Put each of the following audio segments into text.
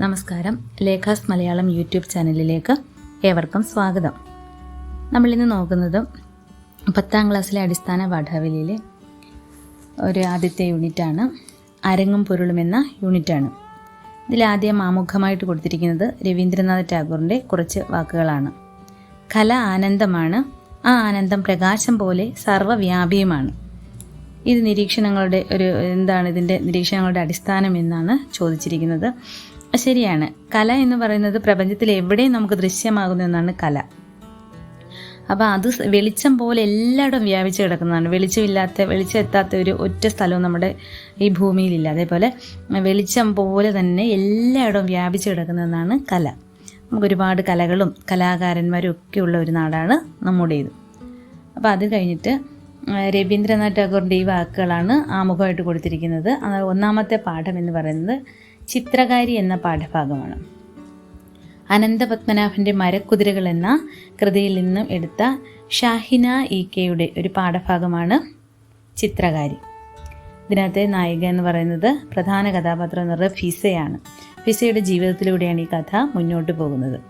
നമസ്കാരം. ലേഖാസ് മലയാളം യൂട്യൂബ് ചാനലിലേക്ക് ഏവർക്കും സ്വാഗതം. നമ്മളിന്ന് നോക്കുന്നത് പത്താം ക്ലാസ്സിലെ അടിസ്ഥാന പാഠാവലിയിലെ ഒരു ആദ്യത്തെ യൂണിറ്റാണ്. അരങ്ങും പൊരുളും എന്ന യൂണിറ്റാണ്. ഇതിലാദ്യം ആമുഖമായിട്ട് കൊടുത്തിരിക്കുന്നത് രവീന്ദ്രനാഥ് ടാഗോറിന്റെ കുറച്ച് വാക്കുകളാണ്. കല ആനന്ദമാണ്. ആ ആനന്ദം പ്രകാശം പോലെ സർവവ്യാപിയുമാണ് ഇത് നിരീക്ഷണങ്ങളുടെ ഒരു എന്താണ് ഇതിന്റെ നിരീക്ഷണങ്ങളുടെ അടിസ്ഥാനം എന്നാണ് ചോദിച്ചിരിക്കുന്നത്. ശരിയാണ്. കല എന്ന് പറയുന്നത് പ്രപഞ്ചത്തിൽ എവിടെയും നമുക്ക് ദൃശ്യമാകുന്ന ഒന്നാണ് കല. അപ്പോൾ അത് വെളിച്ചം പോലെ എല്ലായിടും വ്യാപിച്ച് കിടക്കുന്നതാണ്. വെളിച്ചമില്ലാത്ത വെളിച്ചം എത്താത്ത ഒരു ഒറ്റ സ്ഥലവും നമ്മുടെ ഈ ഭൂമിയിലില്ല. അതേപോലെ വെളിച്ചം പോലെ തന്നെ എല്ലായിടവും വ്യാപിച്ച് കിടക്കുന്നതാണ് കല. നമുക്ക് ഒരുപാട് കലകളും കലാകാരന്മാരും ഒക്കെ ഉള്ള ഒരു നാടാണ് നമ്മുടേത്. അപ്പോൾ അത് കഴിഞ്ഞിട്ട് രവീന്ദ്രനാഥ് ടാഗോറിന്റെ ഈ വാക്കുകളാണ് ആമുഖമായിട്ട് കൊടുത്തിരിക്കുന്നത്. ഒന്നാമത്തെ പാഠം എന്ന് പറയുന്നത് ചിത്രകാരി എന്ന പാഠഭാഗമാണ്. അനന്തപത്മനാഭന്റെ മരക്കുതിരകൾ എന്ന കൃതിയിൽ നിന്നും എടുത്ത ഷാഹിന ഇ കെയുടെ ഒരു പാഠഭാഗമാണ് ചിത്രകാരി. ഇതിനകത്തെ നായിക എന്ന് പറയുന്നത് പ്രധാന കഥാപാത്രം എന്ന് പറയുന്നത് ഫിസയാണ്. ഫിസയുടെ ജീവിതത്തിലൂടെയാണ് ഈ കഥ മുന്നോട്ട് പോകുന്നത്.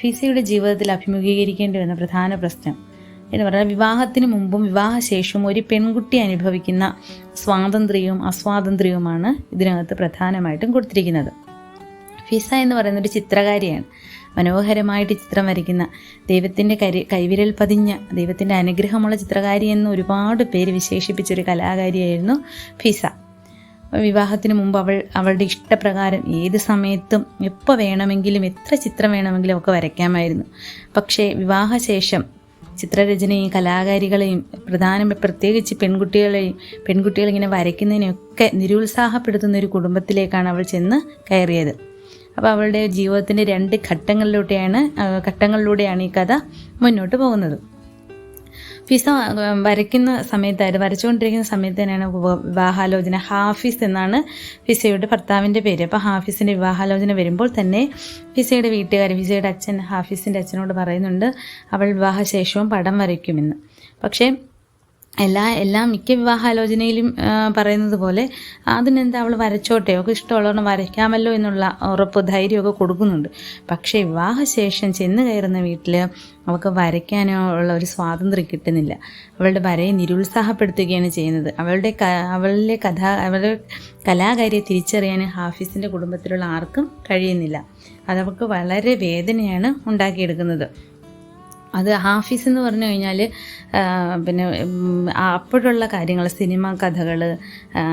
ഫിസയുടെ ജീവിതത്തിൽ അഭിമുഖീകരിക്കേണ്ടി വന്ന പ്രധാന പ്രശ്നം എന്ന് പറഞ്ഞാൽ വിവാഹത്തിന് മുമ്പും വിവാഹശേഷവും ഒരു പെൺകുട്ടി അനുഭവിക്കുന്ന സ്വാതന്ത്ര്യവും അസ്വാതന്ത്ര്യവുമാണ് ഇതിനകത്ത് പ്രധാനമായിട്ടും കൊടുത്തിരിക്കുന്നത്. ഫിസ എന്ന് പറയുന്ന ഒരു ചിത്രകാരിയാണ്. മനോഹരമായിട്ട് ചിത്രം വരയ്ക്കുന്ന ദൈവത്തിന്റെ കരി കൈവിരൽ പതിഞ്ഞ ദൈവത്തിന്റെ അനുഗ്രഹമുള്ള ചിത്രകാരി എന്ന് ഒരുപാട് പേര് വിശേഷിപ്പിച്ചൊരു കലാകാരിയായിരുന്നു ഫിസ. വിവാഹത്തിന് മുമ്പ് അവൾ അവളുടെ ഇഷ്ടപ്രകാരം ഏത് സമയത്തും എപ്പോൾ വേണമെങ്കിലും എത്ര ചിത്രം വേണമെങ്കിലും ഒക്കെ വരയ്ക്കാമായിരുന്നു. പക്ഷേ വിവാഹശേഷം ചിത്രരചനയും കലാകാരികളെയും പ്രധാന പ്രത്യേകിച്ച് പെൺകുട്ടികളെയും പെൺകുട്ടികളിങ്ങനെ വരയ്ക്കുന്നതിനെയൊക്കെ നിരുത്സാഹപ്പെടുത്തുന്ന ഒരു കുടുംബത്തിലേക്കാണ് അവൾ ചെന്ന് കയറിയത്. അപ്പോൾ അവളുടെ ജീവിതത്തിന്റെ രണ്ട് ഘട്ടങ്ങളിലൂടെയാണ് ഘട്ടങ്ങളിലൂടെയാണ് ഈ കഥ മുന്നോട്ട് പോകുന്നത്. ഫിസ വരയ്ക്കുന്ന സമയത്തായിരുന്നു വരച്ചുകൊണ്ടിരിക്കുന്ന സമയത്ത് തന്നെയാണ് വിവ- വിവാഹാലോചന. ഹാഫിസ് എന്നാണ് ഫിസയുടെ ഭർത്താവിന്റെ പേര്. അപ്പോൾ ഹാഫിസിന്റെ വിവാഹാലോചന വരുമ്പോൾ തന്നെ ഫിസയുടെ വീട്ടുകാർ ഫിസയുടെ അച്ഛൻ ഹാഫിസിന്റെ അച്ഛനോട് പറയുന്നുണ്ട് അവൾ വിവാഹശേഷവും പടം വരയ്ക്കുമെന്ന്. പക്ഷേ എല്ലാ എല്ലാ മിക്ക വിവാഹാലോചനയിലും പറയുന്നത് പോലെ അതിനെന്താ അവൾ വരച്ചോട്ടെ? ഒക്കെ ഇഷ്ടമുള്ളവണ്ണം വരയ്ക്കാമല്ലോ എന്നുള്ള ഉറപ്പ് ധൈര്യമൊക്കെ കൊടുക്കുന്നുണ്ട്. പക്ഷേ വിവാഹശേഷം ചെന്ന് കയറുന്ന വീട്ടിൽ അവൾക്ക് വരയ്ക്കാനോ ഉള്ള ഒരു സ്വാതന്ത്ര്യം കിട്ടുന്നില്ല. അവളുടെ വരയെ നിരുത്സാഹപ്പെടുത്തുകയാണ് ചെയ്യുന്നത്. അവളുടെ അവളിലെ കഥ അവളുടെ കലാകാരിയെ തിരിച്ചറിയാൻ ഹാഫീസിന്റെ കുടുംബത്തിലുള്ള ആർക്കും കഴിയുന്നില്ല. അതവൾക്ക് വളരെ വേദനയാണ് ഉണ്ടാക്കിയെടുക്കുന്നത്. അത് ഹാഫീസ് എന്ന് പറഞ്ഞു കഴിഞ്ഞാൽ പിന്നെ അപ്പോഴുള്ള കാര്യങ്ങൾ സിനിമ കഥകൾ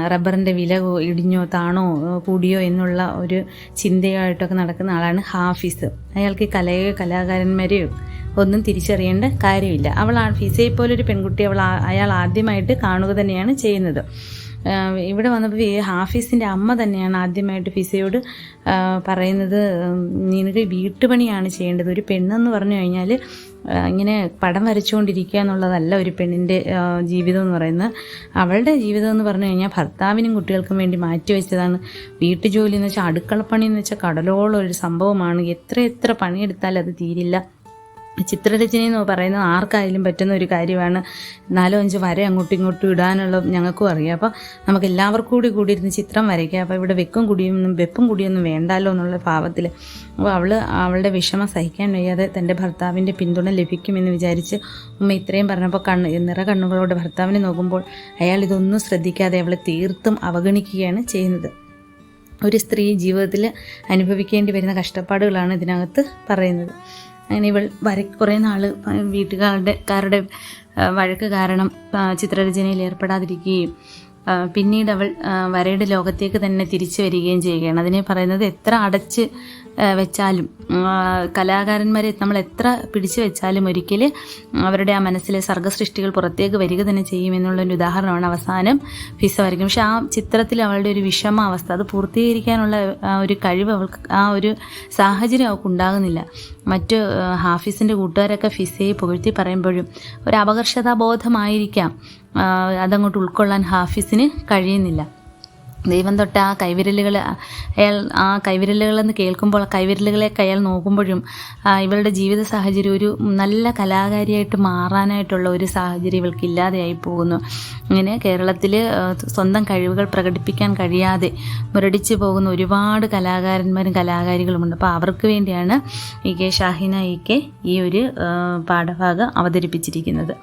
റബ്ബറിന്റെ വില ഇടിഞ്ഞോ താണോ കൂടിയോ എന്നുള്ള ഒരു ചിന്തയായിട്ടൊക്കെ നടക്കുന്ന ആളാണ് ഹാഫീസ്. അയാൾക്ക് കലയോ കലാകാരന്മാരെയോ ഒന്നും തിരിച്ചറിയേണ്ട കാര്യമില്ല. അവൾ ആ ഫിസയെ പോലൊരു പെൺകുട്ടി അവൾ അയാൾ ആദ്യമായിട്ട് കാണുക തന്നെയാണ് ചെയ്യുന്നത്. ഇവിടെ വന്നപ്പോൾ ഹാഫീസിന്റെ അമ്മ തന്നെയാണ് ആദ്യമായിട്ട് ഫിസയോട് പറയുന്നത് നിനക്ക് വീട്ടുപണിയാണ് ചെയ്യേണ്ടത്. ഒരു പെണ്ണെന്ന് പറഞ്ഞു കഴിഞ്ഞാൽ ഇങ്ങനെ പടം വരച്ചുകൊണ്ടിരിക്കുക എന്നുള്ളതല്ല ഒരു പെണ്ണിന്റെ ജീവിതം എന്ന് പറയുന്നത്. അവളുടെ ജീവിതം എന്ന് പറഞ്ഞു കഴിഞ്ഞാൽ ഭർത്താവിനും കുട്ടികൾക്കും വേണ്ടി മാറ്റിവെച്ചതാണ് വീട്ടുജോലി എന്ന് വെച്ചാൽ അടുക്കളപ്പണി എന്ന് വെച്ചാൽ കടലോളം ഒരു സംഭവമാണ്. എത്ര എത്ര പണിയെടുത്താലും അത് തീരില്ല. ചിത്രരചന എന്ന് പറയുന്നത് ആർക്കായാലും പറ്റുന്ന ഒരു കാര്യമാണ്. നാലോ അഞ്ച് വര അങ്ങോട്ടും ഇങ്ങോട്ടും ഇടാനുള്ള ഞങ്ങൾക്കും അറിയാം. അപ്പോൾ നമുക്ക് എല്ലാവർക്കും കൂടി കൂടി ഇരുന്ന് ചിത്രം വരയ്ക്കുക അപ്പോൾ ഇവിടെ വെക്കും കുടിയൊന്നും വെപ്പും കുടിയൊന്നും വേണ്ടല്ലോ എന്നുള്ള ഭാവത്തിൽ. അപ്പോൾ അവൾ അവളുടെ വിഷമം സഹിക്കാൻ വയ്യാതെ തന്റെ ഭർത്താവിന്റെ പിന്തുണ ലഭിക്കുമെന്ന് വിചാരിച്ച് ഉമ്മ ഇത്രയും പറഞ്ഞപ്പോൾ കണ്ണ് നിറ കണ്ണുകളോട് ഭർത്താവിനെ നോക്കുമ്പോൾ അയാൾ ഇതൊന്നും ശ്രദ്ധിക്കാതെ അവളെ തീർത്തും അവഗണിക്കുകയാണ് ചെയ്യുന്നത്. ഒരു സ്ത്രീ ജീവിതത്തിൽ അനുഭവിക്കേണ്ടി വരുന്ന കഷ്ടപ്പാടുകളാണ് ഇതിനകത്ത് പറയുന്നത്. അങ്ങനെ ഇവൾ വര കുറേ നാൾ വീട്ടുകാരുടെ കാരുടെ വഴക്ക് കാരണം ചിത്രരചനയിൽ ഏർപ്പെടാതിരിക്കുകയും പിന്നീട് അവൾ വരയുടെ ലോകത്തേക്ക് തന്നെ തിരിച്ചു വരികയും ചെയ്യുകയാണ്. അതിനെ പറയുന്നത് എത്ര അടച്ച് വെച്ചാലും. കലാകാരന്മാരെ നമ്മൾ എത്ര പിടിച്ചു വെച്ചാലും ഒരിക്കൽ അവരുടെ ആ മനസ്സിലെ സർഗസൃഷ്ടികൾ പുറത്തേക്ക് വരിക തന്നെ ചെയ്യുമെന്നുള്ളൊരു ഉദാഹരണമാണ് അവസാനം ഫിസ വരയ്ക്കും പക്ഷെ ആ ചിത്രത്തിൽ അവളുടെ ഒരു വിഷമ അവസ്ഥ അത് പൂർത്തീകരിക്കാനുള്ള ആ ഒരു കഴിവ് അവൾക്ക് ആ ഒരു സാഹചര്യം അവൾക്ക് ഉണ്ടാകുന്നില്ല. മറ്റ് ഹാഫീസിന്റെ കൂട്ടുകാരൊക്കെ ഫിസയെ പുകഴ്ത്തി പറയുമ്പോഴും ഒരു അപകർഷതാബോധമായിരിക്കാം അതങ്ങോട്ട് ഉൾക്കൊള്ളാൻ ഹാഫീസിന് കഴിയുന്നില്ല. ദൈവം തൊട്ട് ആ കൈവിരലുകൾ അയാൾ ആ കൈവിരലുകളെന്ന് കേൾക്കുമ്പോൾ കൈവിരലുകളെയൊക്കെ അയാൾ നോക്കുമ്പോഴും ഇവളുടെ ജീവിത സാഹചര്യം ഒരു നല്ല കലാകാരിയായിട്ട് മാറാനായിട്ടുള്ള ഒരു സാഹചര്യം ഇവൾക്ക് ഇല്ലാതെയായി പോകുന്നു. ഇങ്ങനെ കേരളത്തിൽ സ്വന്തം കഴിവുകൾ പ്രകടിപ്പിക്കാൻ കഴിയാതെ മുരടിച്ച് പോകുന്ന ഒരുപാട് കലാകാരന്മാരും കലാകാരികളുമുണ്ട് അപ്പോൾ അവർക്ക് വേണ്ടിയാണ് E K Shahina E K ഈ ഒരു പാഠഭാഗം അവതരിപ്പിച്ചിരിക്കുന്നത്.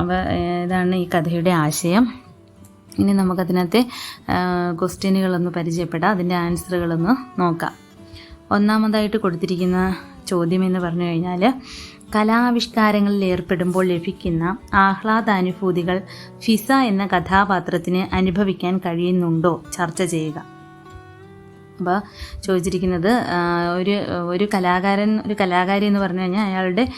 അപ്പോൾ ഇതാണ് ഈ കഥയുടെ ആശയം. ഇനി നമുക്കതിനകത്തെ ക്വസ്റ്റ്യനുകളൊന്ന് പരിചയപ്പെടാം. അതിന്റെ ആൻസറുകളൊന്ന് നോക്കാം. ഒന്നാമതായിട്ട് കൊടുത്തിരിക്കുന്ന ചോദ്യം എന്ന് പറഞ്ഞു കഴിഞ്ഞാൽ കലാവിഷ്കാരങ്ങളിൽ ഏർപ്പെടുമ്പോൾ ലഭിക്കുന്ന ആഹ്ലാദാനുഭൂതികൾ ഫിസ എന്ന കഥാപാത്രത്തിന് അനുഭവിക്കാൻ കഴിയുന്നുണ്ടോ? ചർച്ച ചെയ്യുക. അപ്പോൾ ചോദിച്ചിരിക്കുന്നത് ഒരു ഒരു കലാകാരൻ ഒരു കലാകാരി എന്ന് പറഞ്ഞു കഴിഞ്ഞാൽ അയാളുടെ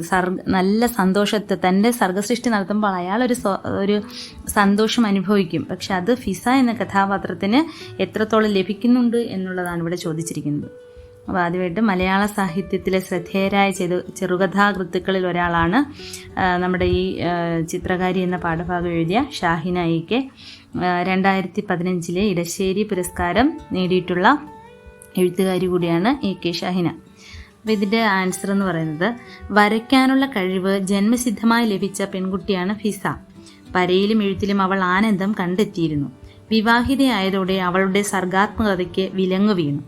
സർഗ നല്ല സന്തോഷത്തെ തന്റെ സർഗസൃഷ്ടി നടത്തുമ്പോൾ സ്വ- ഒരു സന്തോഷം അനുഭവിക്കും. പക്ഷെ അത് ഫിസ എന്ന കഥാപാത്രത്തിന് എത്രത്തോളം ലഭിക്കുന്നുണ്ട് എന്നുള്ളതാണ് ഇവിടെ ചോദിച്ചിരിക്കുന്നത്. അപ്പോൾ ആദ്യമായിട്ട് മലയാള സാഹിത്യത്തിലെ ശ്രദ്ധേയരായ ചെറു ചെറുകഥാകൃത്തുക്കളിൽ ഒരാളാണ് നമ്മുടെ ഈ ചിത്രകാരി എന്ന പാഠഭാഗം എഴുതിയ ഷാഹിന ഇ കെ. രണ്ടായിരത്തി പതിനഞ്ചിലെ ഇടശ്ശേരി പുരസ്കാരം നേടിയിട്ടുള്ള എഴുത്തുകാരി കൂടിയാണ് എ കെ ഷാഹിന. അപ്പോൾ ഇതിന്റെ ആൻസർ എന്ന് പറയുന്നത് വരയ്ക്കാനുള്ള കഴിവ് ജന്മസിദ്ധമായി ലഭിച്ച പെൺകുട്ടിയാണ് ഫിസ. വരയിലും എഴുത്തിലും അവൾ ആനന്ദം കണ്ടെത്തിയിരുന്നു. വിവാഹിതയായതോടെ അവളുടെ സർഗാത്മകതയ്ക്ക് വിലങ്ങു വീണു.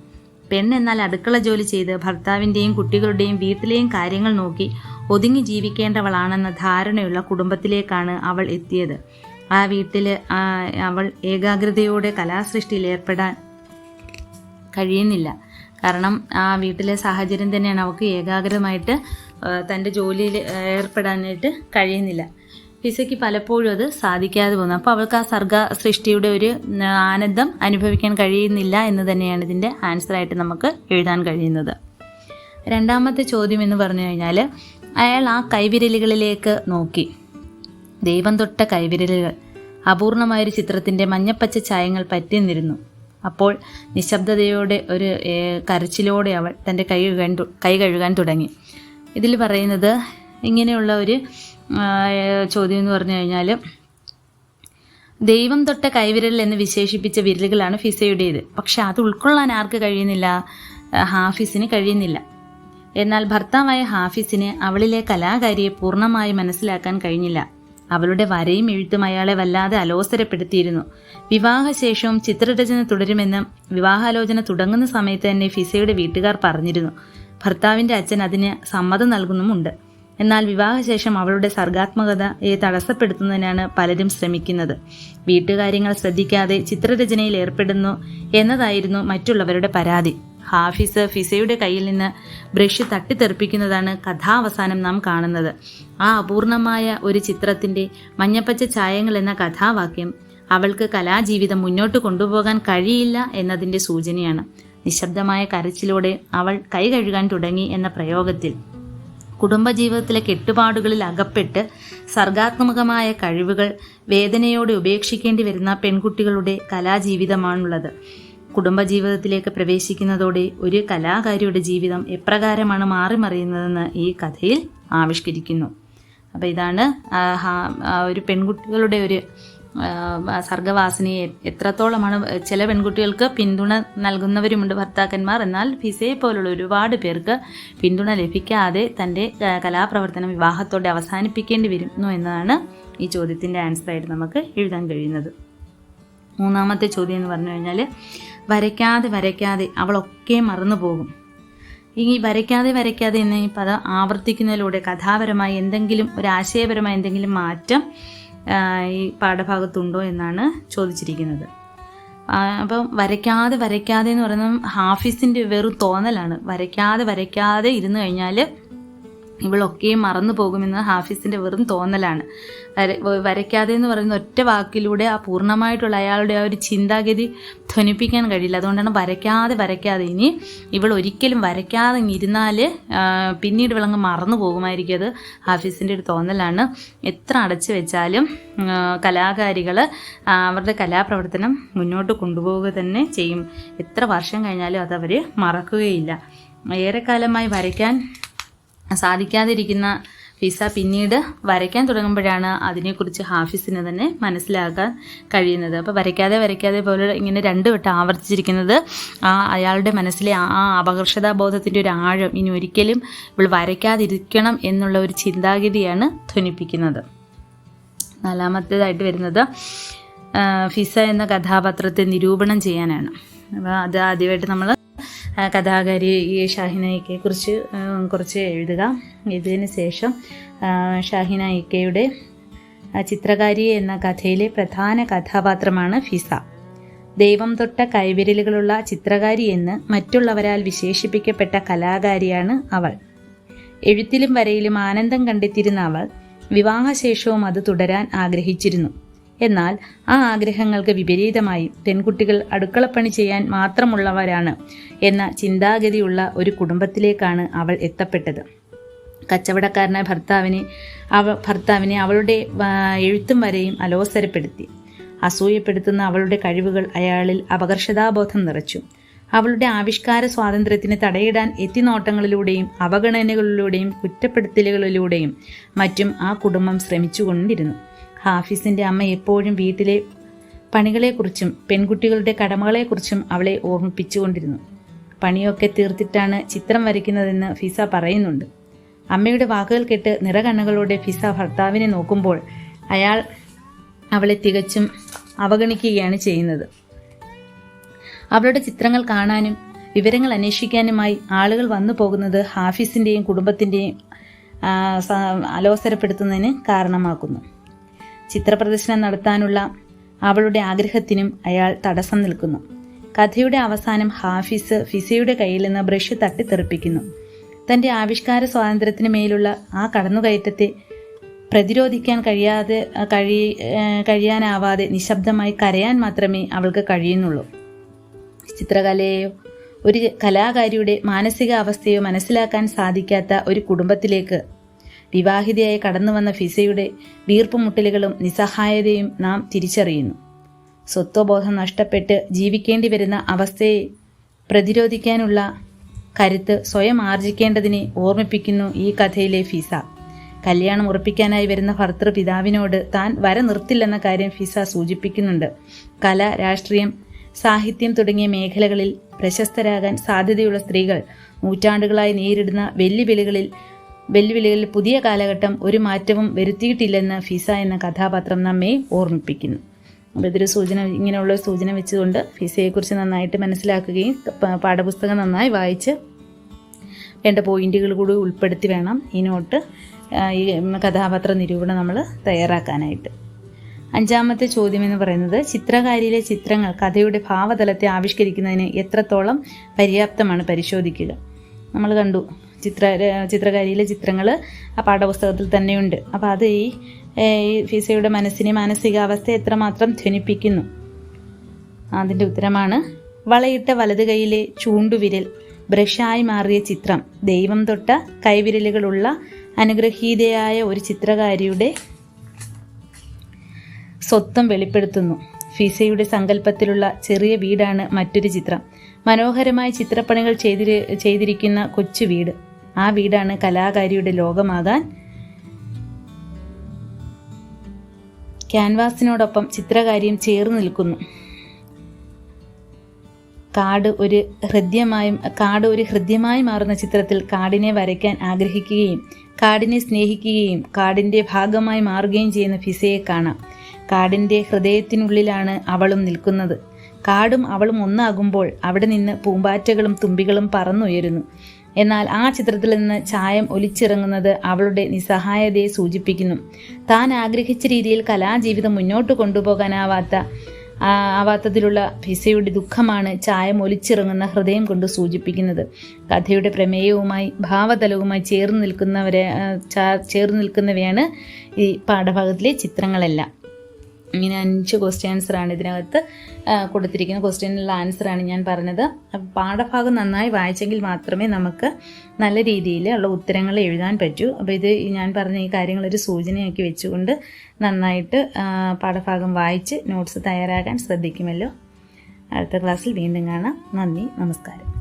പെണ്ണെന്നാൽ അടുക്കള ജോലി ചെയ്ത് ഭർത്താവിന്റെയും കുട്ടികളുടെയും വീട്ടിലെയും കാര്യങ്ങൾ നോക്കി ഒതുങ്ങി ജീവിക്കേണ്ടവളാണെന്ന ധാരണയുള്ള കുടുംബത്തിലേക്കാണ് അവൾ എത്തിയത്. ആ വീട്ടിൽ അവൾ ഏകാഗ്രതയോടെ കലാസൃഷ്ടിയിൽ ഏർപ്പെടാൻ കഴിയുന്നില്ല. കാരണം ആ വീട്ടിലെ സാഹചര്യം തന്നെയാണ് അവൾക്ക് ഏകാഗ്രമായിട്ട് തന്റെ ജോലിയിൽ ഏർപ്പെടാനായിട്ട് കഴിയുന്നില്ല. ഫിസയ്ക്ക് പലപ്പോഴും അത് സാധിക്കാതെ പോകുന്നു. അപ്പോൾ അവൾക്ക് ആ സർഗ സൃഷ്ടിയുടെ ഒരു ആനന്ദം അനുഭവിക്കാൻ കഴിയുന്നില്ല എന്ന് തന്നെയാണ് ഇതിന്റെ ആൻസറായിട്ട് നമുക്ക് എഴുതാൻ കഴിയുന്നത്. രണ്ടാമത്തെ ചോദ്യം എന്ന് പറഞ്ഞു കഴിഞ്ഞാൽ അയാൾ ആ കൈവിരലുകളിലേക്ക് നോക്കി. ദൈവം തൊട്ട കൈവിരലുകൾ അപൂർണമായൊരു ചിത്രത്തിന്റെ മഞ്ഞപ്പച്ച ചായങ്ങൾ പറ്റി നിന്നിരുന്നു അപ്പോൾ നിശബ്ദതയോടെ ഒരു കരച്ചിലോടെ അവൾ തന്റെ കൈ കഴുകാൻ കൈ കഴുകാൻ തുടങ്ങി. ഇതിൽ പറയുന്നത് ഇങ്ങനെയുള്ള ഒരു ചോദ്യം എന്ന് പറഞ്ഞു കഴിഞ്ഞാൽ ദൈവം തൊട്ട കൈവിരൽ എന്ന് വിശേഷിപ്പിച്ച വിരലുകളാണ് ഫിസയുടേത്. പക്ഷെ അത് ഉൾക്കൊള്ളാൻ ആർക്ക് കഴിയുന്നില്ല? ഹാഫിസിന് കഴിയുന്നില്ല. എന്നാൽ ഭർത്താവായ ഹാഫിസിന് അവളിലെ കലാകാരിയെ പൂർണമായി മനസ്സിലാക്കാൻ കഴിഞ്ഞില്ല. അവളുടെ വരയും എഴുത്തും അയാളെ വല്ലാതെ അലോസരപ്പെടുത്തിയിരുന്നു. വിവാഹശേഷവും ചിത്രരചന തുടരുമെന്ന് വിവാഹാലോചന തുടങ്ങുന്ന സമയത്ത് തന്നെ ഫിസയുടെ വീട്ടുകാർ പറഞ്ഞിരുന്നു. ഭർത്താവിന്റെ അച്ഛൻ അതിന് സമ്മതം നൽകുന്നുമുണ്ട്. എന്നാൽ വിവാഹശേഷം അവളുടെ സർഗാത്മകതയെ തടസ്സപ്പെടുത്തുന്നതിനാണ് പലരും ശ്രമിക്കുന്നത്. വീട്ടുകാര്യങ്ങൾ ശ്രദ്ധിക്കാതെ ചിത്രരചനയിൽ ഏർപ്പെടുന്നു എന്നതായിരുന്നു മറ്റുള്ളവരുടെ പരാതി. ഹാഫിസ് ഫിസയുടെ കയ്യിൽ നിന്ന് ബ്രഷ് തട്ടിത്തെറിപ്പിക്കുന്നതാണ് കഥാവസാനം നാം കാണുന്നത്. ആ അപൂർണമായ ഒരു ചിത്രത്തിന്റെ മഞ്ഞപ്പച്ച ചായങ്ങൾ എന്ന കഥാവാക്യം അവൾക്ക് കലാജീവിതം മുന്നോട്ട് കൊണ്ടുപോകാൻ കഴിയില്ല എന്നതിന്റെ സൂചനയാണ്. നിശബ്ദമായ കരച്ചിലോടെ അവൾ കൈ കഴുകാൻ തുടങ്ങി എന്ന പ്രയോഗത്തിൽ. കുടുംബജീവിതത്തിലെ കെട്ടുപാടുകളിൽ അകപ്പെട്ട് സർഗാത്മകമായ കഴിവുകൾ വേദനയോടെ ഉപേക്ഷിക്കേണ്ടി വരുന്ന പെൺകുട്ടികളുടെ കലാജീവിതമാണുള്ളത്. കുടുംബജീവിതത്തിലേക്ക് പ്രവേശിക്കുന്നതോടെ ഒരു കലാകാരിയുടെ ജീവിതം എപ്രകാരമാണ് മാറിമറിയുന്നതെന്ന് ഈ കഥയിൽ ആവിഷ്കരിക്കുന്നു. അപ്പോൾ ഇതാണ് ഒരു പെൺകുട്ടികളുടെ ഒരു സർഗവാസനയെ എത്രത്തോളമാണ് ചില പെൺകുട്ടികൾക്ക് പിന്തുണ നൽകുന്നവരുമുണ്ട് ഭർത്താക്കന്മാർ. എന്നാൽ ഫിസയെ പോലുള്ള ഒരുപാട് പേർക്ക് പിന്തുണ ലഭിക്കാതെ തന്റെ കലാപ്രവർത്തനം വിവാഹത്തോടെ അവസാനിപ്പിക്കേണ്ടി വരുന്നു എന്നതാണ് ഈ ചോദ്യത്തിന്റെ ആൻസറായിട്ട് നമുക്ക് എഴുതാൻ കഴിയുന്നത്. മൂന്നാമത്തെ ചോദ്യം എന്ന് പറഞ്ഞു കഴിഞ്ഞാൽ വരയ്ക്കാതെ വരയ്ക്കാതെ അവളൊക്കെ മറന്നു പോകും. ഈ വരയ്ക്കാതെ വരയ്ക്കാതെ എന്ന ഈ പദം ആവർത്തിക്കുന്നതിലൂടെ കഥാപരമായി എന്തെങ്കിലും ഒരു ആശയപരമായ എന്തെങ്കിലും മാറ്റം ഈ പാഠഭാഗത്തുണ്ടോ എന്നാണ് ചോദിച്ചിരിക്കുന്നത്. അപ്പം വരയ്ക്കാതെ വരയ്ക്കാതെ എന്ന് പറയുന്നത് ഹാഫിസിന്റെ വെറും തോന്നലാണ്. വരയ്ക്കാതെ വരയ്ക്കാതെ ഇരുന്ന് കഴിഞ്ഞാൽ ഇവളൊക്കെയും മറന്നു പോകുമെന്ന് ഹാഫിസിന്റെ വെറും തോന്നലാണ്. വര- വരയ്ക്കാതെ എന്ന് പറയുന്ന ഒറ്റ വാക്കിലൂടെ ആ പൂർണമായിട്ടുള്ള അയാളുടെ ആ ഒരു ചിന്താഗതി ധ്വനിപ്പിക്കാൻ കഴിയില്ല. അതുകൊണ്ടാണ് വരയ്ക്കാതെ വരയ്ക്കാതെ. ഇനി ഇവൾ ഒരിക്കലും വരയ്ക്കാതെ ഇരുന്നാൽ പിന്നീട് ഇവളങ്ങ് മറന്നു പോകുമായിരിക്കും അത് ഹാഫിസിന്റെ ഒരു തോന്നലാണ്. എത്ര അടച്ചു വെച്ചാലും കലാകാരികൾ അവരുടെ കലാപ്രവർത്തനം മുന്നോട്ട് കൊണ്ടുപോവുക തന്നെ ചെയ്യും. എത്ര വർഷം കഴിഞ്ഞാലും അതവർ മറക്കുകയില്ല. ഏറെക്കാലമായി വരയ്ക്കാൻ സാധിക്കാതിരിക്കുന്ന ഫിസ പിന്നീട് വരയ്ക്കാൻ തുടങ്ങുമ്പോഴാണ് അതിനെക്കുറിച്ച് ഹാഫിസിന് തന്നെ മനസ്സിലാക്കാൻ കഴിയുന്നത്. അപ്പോൾ വരയ്ക്കാതെ വരയ്ക്കാതെ പോലെ ഇങ്ങനെ രണ്ട് വട്ടം ആവർത്തിച്ചിരിക്കുന്നത് ആ അയാളുടെ മനസ്സിലെ ആ അപകർഷതാബോധത്തിന്റെ ഒരു ആഴം ഇനി ഒരിക്കലും ഇവൾ വരയ്ക്കാതിരിക്കണം എന്നുള്ള ഒരു ചിന്താഗതിയാണ് ധ്വനിപ്പിക്കുന്നത്. നാലാമത്തേതായിട്ട് വരുന്നത് ഫിസ എന്ന കഥാപാത്രത്തെ നിരൂപണം ചെയ്യാനാണ്. അപ്പോൾ അത് ആദ്യമായിട്ട് നമ്മൾ കഥാകാരി ഷാഹിനയ്ക്കെ കുറിച്ച് കുറച്ച് എഴുതുക. ഇതിന് ശേഷം ഷാഹിനയ്ക്കയുടെ ചിത്രകാരി എന്ന കഥയിലെ പ്രധാന കഥാപാത്രമാണ് ഫിസ. ദൈവം തൊട്ട കൈവിരലുകളുള്ള ചിത്രകാരി എന്ന് മറ്റുള്ളവരാൽ വിശേഷിപ്പിക്കപ്പെട്ട കലാകാരിയാണ് അവൾ. എഴുത്തിലും വരയിലും ആനന്ദം കണ്ടെത്തിയിരുന്ന അവൾ വിവാഹശേഷവും അത് തുടരാൻ ആഗ്രഹിച്ചിരുന്നു. എന്നാൽ ആ ആഗ്രഹങ്ങൾക്ക് വിപരീതമായി പെൺകുട്ടികൾ അടുക്കളപ്പണി ചെയ്യാൻ മാത്രമുള്ളവരാണ് എന്ന ചിന്താഗതിയുള്ള ഒരു കുടുംബത്തിലേക്കാണ് അവൾ എത്തപ്പെട്ടത്. കച്ചവടക്കാരനായ ഭർത്താവിനെ അവ ഭർത്താവിനെ അവളുടെ എഴുത്തും വരെയും അലോസരപ്പെടുത്തി. അസൂയപ്പെടുത്തുന്ന അവളുടെ കഴിവുകൾ അയാളിൽ അപകർഷതാബോധം നിറച്ചു. അവളുടെ ആവിഷ്കാര സ്വാതന്ത്ര്യത്തിന് തടയിടാൻ എത്തിനോട്ടങ്ങളിലൂടെയും അവഗണനകളിലൂടെയും കുറ്റപ്പെടുത്തലുകളിലൂടെയും മറ്റും ആ കുടുംബം ശ്രമിച്ചുകൊണ്ടിരുന്നു. ഹാഫിസിന്റെ അമ്മ എപ്പോഴും വീട്ടിലെ പണികളെക്കുറിച്ചും പെൺകുട്ടികളുടെ കടമകളെക്കുറിച്ചും അവളെ ഓർമ്മിപ്പിച്ചുകൊണ്ടിരുന്നു. പണിയൊക്കെ തീർത്തിട്ടാണ് ചിത്രം വരയ്ക്കുന്നതെന്ന് ഫിസ പറയുന്നുണ്ട്. അമ്മയുടെ വാക്കുകൾ കേട്ട് നിറകണ്ണുകളോടെ ഫിസ ഭർത്താവിനെ നോക്കുമ്പോൾ അയാൾ അവളെ തികച്ചും അവഗണിക്കുകയാണ് ചെയ്യുന്നത്. അവളുടെ ചിത്രങ്ങൾ കാണാനും വിവരങ്ങൾ അന്വേഷിക്കാനുമായി ആളുകൾ വന്നു പോകുന്നത് ഹാഫിസിന്റെയും കുടുംബത്തിന്റെയും അലോസരപ്പെടുത്തുന്നതിന് കാരണമാക്കുന്നു. ചിത്രപ്രദർശനം നടത്താനുള്ള അവളുടെ ആഗ്രഹത്തിനും അയാൾ തടസ്സം നിൽക്കുന്നു. കഥയുടെ അവസാനം ഹാഫിസ് ഫിസയുടെ കയ്യിൽ നിന്ന് ബ്രഷ് തട്ടിത്തെറിപ്പിക്കുന്നു. തന്റെ ആവിഷ്കാര സ്വാതന്ത്ര്യത്തിന് മേലുള്ള ആ കടന്നുകയറ്റത്തെ പ്രതിരോധിക്കാൻ കഴിയാതെ കഴി കഴിയാനാവാതെ നിശബ്ദമായി കരയാൻ മാത്രമേ അവൾക്ക് കഴിയുന്നുള്ളൂ. ചിത്രകലയെയോ ഒരു കലാകാരിയുടെ മാനസികാവസ്ഥയോ മനസ്സിലാക്കാൻ സാധിക്കാത്ത ഒരു കുടുംബത്തിലേക്ക് വിവാഹിതയായി കടന്നു വന്ന ഫിസയുടെ വീർപ്പുമുട്ടലുകളും നിസ്സഹായതയും നാം തിരിച്ചറിയുന്നു. സ്വത്വബോധം നഷ്ടപ്പെട്ട് ജീവിക്കേണ്ടി വരുന്ന അവസ്ഥയെ പ്രതിരോധിക്കാനുള്ള കരുത്ത് സ്വയം ആർജിക്കേണ്ടതിനെ ഓർമ്മിപ്പിക്കുന്നു ഈ കഥയിലെ ഫിസ. കല്യാണം ഉറപ്പിക്കാനായി വരുന്ന ഭർത്തൃ പിതാവിനോട് താൻ വര നിർത്തില്ലെന്ന കാര്യം ഫിസ സൂചിപ്പിക്കുന്നുണ്ട്. കല രാഷ്ട്രീയം സാഹിത്യം തുടങ്ങിയ മേഖലകളിൽ പ്രശസ്തരാകാൻ സാധ്യതയുള്ള സ്ത്രീകൾ നൂറ്റാണ്ടുകളായി നേരിടുന്ന വെല്ലുവിളികളിൽ വെല്ലുവിളികളിൽ പുതിയ കാലഘട്ടം ഒരു മാറ്റവും വരുത്തിയിട്ടില്ലെന്ന് ഫിസ എന്ന കഥാപാത്രം നമ്മെ ഓർമ്മിപ്പിക്കുന്നു. അപ്പോൾ ഇതൊരു സൂചന ഇങ്ങനെയുള്ള സൂചന വെച്ചുകൊണ്ട് ഫിസയെക്കുറിച്ച് നന്നായിട്ട് മനസ്സിലാക്കുകയും പാഠപുസ്തകം നന്നായി വായിച്ച് വേണ്ട പോയിന്റുകൾ കൂടി ഉൾപ്പെടുത്തി വേണം ഈ നോട്ട് ഈ കഥാപാത്ര നിരൂപണം നമ്മൾ തയ്യാറാക്കാനായിട്ട്. അഞ്ചാമത്തെ ചോദ്യം എന്ന് പറയുന്നത് ചിത്രകാരിയിലെ ചിത്രങ്ങൾ കഥയുടെ ഭാവതലത്തെ ആവിഷ്കരിക്കുന്നതിന് എത്രത്തോളം പര്യാപ്തമാണ് പരിശോധിക്കുക? നമ്മൾ കണ്ടു ചിത്ര ചിത്രകാരിയിലെ ചിത്രങ്ങൾ ആ പാഠപുസ്തകത്തിൽ തന്നെയുണ്ട്. അപ്പോൾ അത് ഈ ഫീസയുടെ മനസ്സിനെ മാനസികാവസ്ഥ എത്രമാത്രം ധ്വനിപ്പിക്കുന്നു. അതിന്റെ ഉത്തരമാണ് വളയിട്ട വലത് കൈയിലെ ചൂണ്ടുവിരൽ ബ്രഷായി മാറിയ ചിത്രം ദൈവം തൊട്ട കൈവിരലുകളുള്ള അനുഗ്രഹീതയായ ഒരു ചിത്രകാരിയുടെ സ്വത്വം വെളിപ്പെടുത്തുന്നു. ഫിസയുടെ സങ്കല്പത്തിലുള്ള ചെറിയ വീടാണ് മറ്റൊരു ചിത്രം. മനോഹരമായ ചിത്രപ്പണികൾ ചെയ്തിരി ചെയ്തിരിക്കുന്ന കൊച്ചു വീട്. ആ വീടാണ് കലാകാരിയുടെ ലോകമാകാൻ ക്യാൻവാസിനോടൊപ്പം ചിത്രകാരിയും ചേർന്ന് നിൽക്കുന്നു. കാട് ഒരു ഹൃദ്യമായും കാട് ഒരു ഹൃദ്യമായി മാറുന്ന ചിത്രത്തിൽ കാടിനെ വരയ്ക്കാൻ ആഗ്രഹിക്കുകയും കാടിനെ സ്നേഹിക്കുകയും കാടിന്റെ ഭാഗമായി മാറുകയും ചെയ്യുന്ന ഫിസയെ കാണാം. കാടിന്റെ ഹൃദയത്തിനുള്ളിലാണ് അവളും നിൽക്കുന്നത്. കാടും അവളും ഒന്നാകുമ്പോൾ അവിടെ നിന്ന് പൂമ്പാറ്റകളും തുമ്പികളും പറന്നുയരുന്നു. എന്നാൽ ആ ചിത്രത്തിൽ നിന്ന് ചായം ഒലിച്ചിറങ്ങുന്നത് അവളുടെ നിസ്സഹായതയെ സൂചിപ്പിക്കുന്നു. താൻ ആഗ്രഹിച്ച രീതിയിൽ കലാജീവിതം മുന്നോട്ട് കൊണ്ടുപോകാനാവാത്ത ആവാത്തതിലുള്ള ഫിസയുടെ ദുഃഖമാണ് ചായം ഒലിച്ചിറങ്ങുന്ന ഹൃദയം കൊണ്ട് സൂചിപ്പിക്കുന്നത്. കഥയുടെ പ്രമേയവുമായി ഭാവതലവുമായി ചേർന്ന് നിൽക്കുന്നവരെ ചേർന്ന് നിൽക്കുന്നവയാണ് ഈ പാഠഭാഗത്തിലെ ചിത്രങ്ങളെല്ലാം. ഇങ്ങനെ അഞ്ച് ആൻസറാണ് ഇതിനകത്ത് കൊടുത്തിരിക്കുന്ന ക്വസ്റ്റ്യനുള്ള ആൻസറാണ് ഞാൻ പറഞ്ഞത്. പാഠഭാഗം നന്നായി വായിച്ചെങ്കിൽ മാത്രമേ നമുക്ക് നല്ല രീതിയിൽ ഉള്ള ഉത്തരങ്ങൾ എഴുതാൻ പറ്റൂ. അപ്പോൾ ഇത് ഞാൻ പറഞ്ഞ ഈ കാര്യങ്ങളൊരു സൂചനയാക്കി വെച്ചുകൊണ്ട് നന്നായിട്ട് പാഠഭാഗം വായിച്ച് നോട്ട്സ് തയ്യാറാക്കാൻ ശ്രദ്ധിക്കുമല്ലോ. അടുത്ത ക്ലാസ്സിൽ വീണ്ടും കാണാം. നന്ദി നമസ്കാരം.